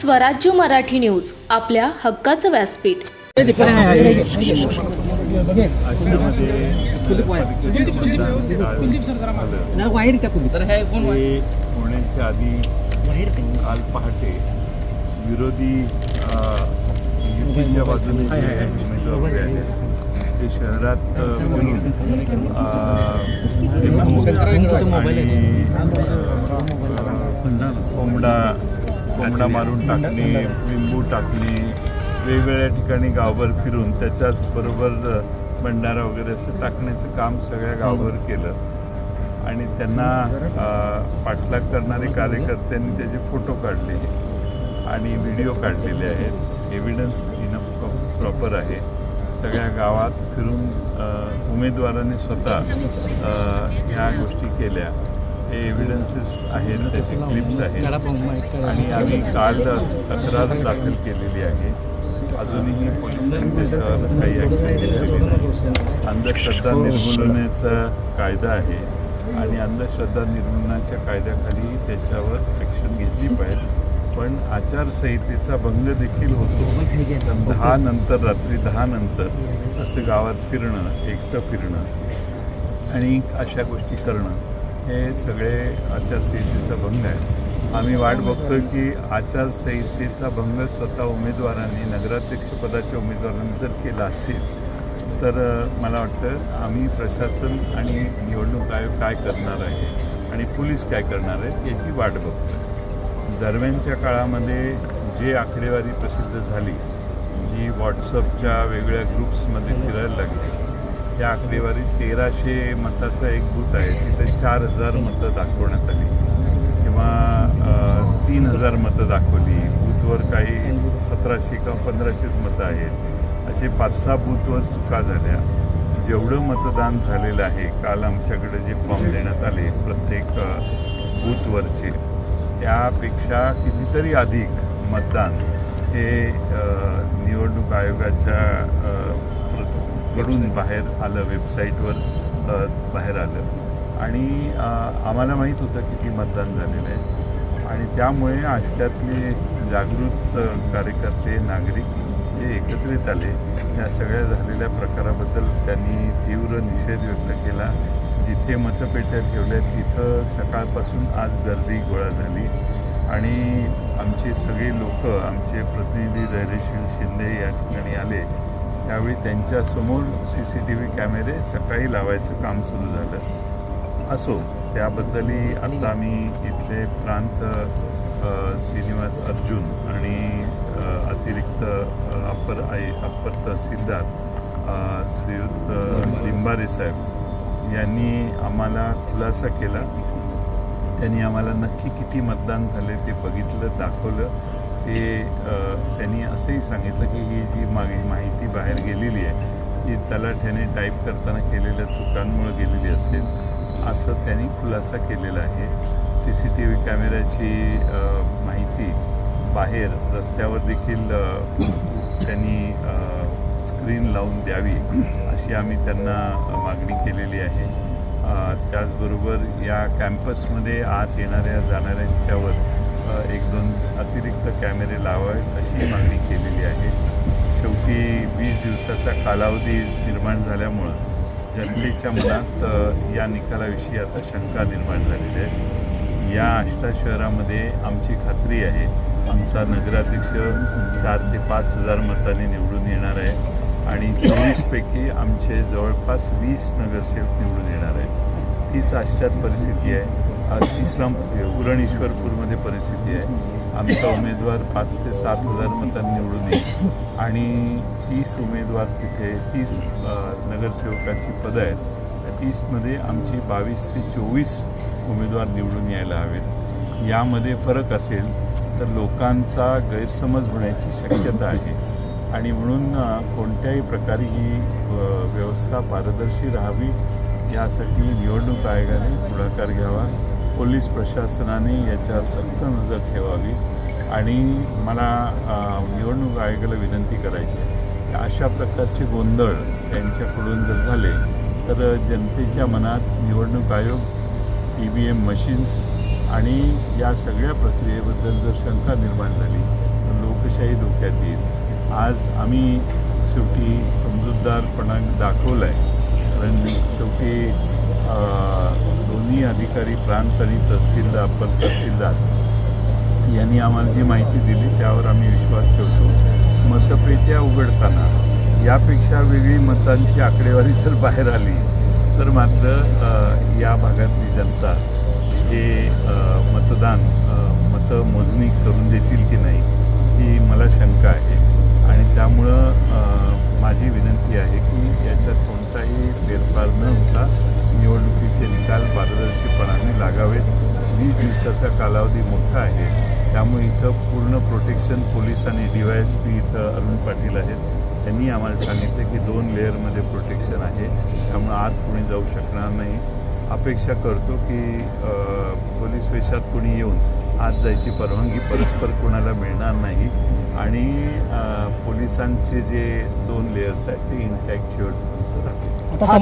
स्वराज्य मराठी न्यूज आपल्या हक्काचं व्यासपीठ वायर होण्याच्या आधी काल पहाटे विरोधी युतीच्या बाजूने उमेदवार उभे आहेत ते शहरात अ, आणि कोंबडा कोंबडा मारून टाकणे लिंबू टाकणे वेगवेगळ्या ठिकाणी गावभर फिरून त्याच्याच बरोबर भंडारा वगैरे असं टाकण्याचं काम सगळ्या गावभर केलं. आणि त्यांना पाठलाग करणारे कार्यकर्त्यांनी त्याचे फोटो काढले आणि व्हिडिओ काढलेले आहेत. एव्हिडन्स इनफ प्रॉपर आहे. सगळ्या गावात फिरून उमेदवाराने स्वतः ह्या गोष्टी केल्या. हे एव्हिडन्सेस आहेत त्याचे क्लिप्स आहेत. आणि आम्ही काल तक्रार दाखल केलेली आहे. अजूनही पोलिसांनी त्याच्यावर काही ॲक्शन घेतलेली नाही. अंधश्रद्धा निर्मूलनाचा कायदा आहे आणि अंधश्रद्धा निर्मूलनाच्या कायद्याखाली त्याच्यावर ॲक्शन घेतली पाहिजे. पण आचारसंहितेचा भंग देखील होतो. दहा नंतर रात्री दहा नंतर असं गावात फिरणं एकटं फिरणं आणि अशा गोष्टी करणं. हे सगळे आचारसंहितेचा भंग आहे. आम्ही वाट बघतोय की आचारसंहितेचा भंग स्वतः उमेदवारांनी नगराध्यक्षपदाच्या उमेदवारांनी जर केला असेल तर मला वाटतं आम्ही प्रशासन आणि निवडणूक आयोग काय करणार आहे आणि पोलीस काय करणार आहेत याची वाट बघतो दरम्यानच्या काळामध्ये जे आकडेवारी प्रसिद्ध झाली जी व्हॉट्सअपच्या वेगवेगळ्या ग्रुप्समध्ये फिरायला लागली त्या आकडेवारी तेराशे मताचा एक बूथ आहे तिथे चार हजार मतं दाखवण्यात आली. किंवा तीन हजार मतं दाखवली. बूथवर काही सतराशे किंवा पंधराशेच मतं आहेत. असे पाच सहा बूथवर चुका झाल्या. जेवढं मतदान झालेलं आहे काल आमच्याकडे जे फॉर्म देण्यात आले प्रत्येक बूथवरचे त्यापेक्षा कितीतरी अधिक मतदान हे निवडणूक आयोगाच्या कडून बाहेर आलं वेबसाईटवर बाहेर आलं. आणि आम्हाला माहीत होतं किती मतदान झालेलं आहे. आणि त्यामुळे आष्ट्यातले जागृत कार्यकर्ते नागरिक जे एकत्रित आले. या सगळ्या झालेल्या प्रकाराबद्दल त्यांनी तीव्र निषेध व्यक्त केला. जिथे मतपेट्या ठेवल्या तिथं सकाळपासून आज गर्दी गोळा झाली. आणि आमचे सगळे लोक आमचे प्रतिनिधी धैर्यशील शिंदे या ठिकाणी आले. त्यावेळी त्यांच्यासमोर सी सी टी व्ही कॅमेरे सकाळी लावायचं काम सुरू झालं. असो त्याबद्दलही आत्ता आम्ही इथले प्रांत श्रीनिवास अर्जुन आणि अतिरिक्त अप्पर आय अप्पर तहसीलदार श्रीयुत लिंबारे साहेब यांनी आम्हाला खुलासा केला. त्यांनी आम्हाला नक्की किती मतदान झाले ते बघितलं दाखवलं. ते त्यांनी असंही सांगितलं की ही जी मागे माहिती बाहेर गेलेली आहे ती तलाठ्याने टाईप करताना केलेल्या चुकांमुळे गेलेली असेल असं त्यांनी खुलासा केलेला आहे. सी सी टी व्ही कॅमेऱ्याची माहिती बाहेर रस्त्यावर देखील त्यांनी स्क्रीन लावून द्यावी अशी आम्ही त्यांना मागणी केलेली आहे. त्याचबरोबर या कॅम्पसमध्ये आत येणाऱ्या जाणाऱ्यांच्यावर एक दोन अतिरिक्त कॅमेरे लावावेत अशी मागणी केलेली आहे. शेवटी वीस दिवसाचा कालावधी निर्माण झाल्यामुळं जनतेच्या मनात या निकालाविषयी आता शंका निर्माण झालेली आहे. या आष्टा शहरामध्ये आमची खात्री आहे आमचा नगराध्यक्ष चार ते पाच हजार मतांनी निवडून येणार आहे आणि चोवीसपैकी आमचे जवळपास वीस नगरसेवक निवडून येणार आहे तीच आश्चात परिस्थिती आहे. आज इस्लाम उरण ईश्वरपूरमध्ये परिस्थिती आहे. आमचा उमेदवार पाच ते सात हजार मतांनी निवडून येईल. आणि तीस उमेदवार तिथे तीस नगरसेवकांची नगरसेवकाची पदं आहेत. त्या तीसमध्ये आमची बावीस ते चोवीस उमेदवार निवडून यायला हवेत. यामध्ये फरक असेल तर लोकांचा गैरसमज होण्याची शक्यता आहे. आणि म्हणून कोणत्याही प्रकारे ही व्यवस्था पारदर्शी राहावी यासाठी निवडणूक आयोगाने पुढाकार घ्यावा. पोलीस प्रशासनाने याच्यावर सक्त नजर ठेवावी आणि मला निवडणूक आयोगाला विनंती करायची आहे. अशा प्रकारचे गोंधळ त्यांच्याकडून जर झाले तर जनतेच्या मनात निवडणूक आयोग ई व्ही एम मशीन्स आणि या सगळ्या प्रक्रियेबद्दल जर शंका निर्माण झाली तर लोकशाही धोक्यात येईल. आज आम्ही शेवटी समजूतदारपणा दाखवला आहे कारण शेवटी दोन्ही अधिकारी प्रांत आणि तहसीलदार अप्पर तहसीलदार यांनी आम्हाला जी माहिती दिली त्यावर आम्ही विश्वास ठेवतो. मतपेट्या उघडताना यापेक्षा वेगळी मतांची आकडेवारी जर बाहेर आली तर मात्र या भागातली जनता हे मतदान मतं मतमोजणी करून देतील की नाही ही मला शंका आहे आणि त्यामुळं अ, माझी विनंती आहे की याच्यात कोणताही फेरफार न होता निवडणुकीचे निकाल पारदर्शीपणाने लागावेत वीस दिवसाचा कालावधी मोठा आहे. त्यामुळे इथं पूर्ण प्रोटेक्शन पोलीस आणि डी वाय एस पी इथं अरुण पाटील आहेत. त्यांनी आम्हाला सांगितलं की दोन लेअरमध्ये प्रोटेक्शन आहे. त्यामुळे आत कोणी जाऊ शकणार नाही. अपेक्षा करतो की पोलीस वेशात कोणी येऊन आत जायची परवानगी परस्पर कोणाला मिळणार नाही. आणि पोलिसांचे जे दोन लेअर्स आहेत ते इंटॅक्ट राहतील.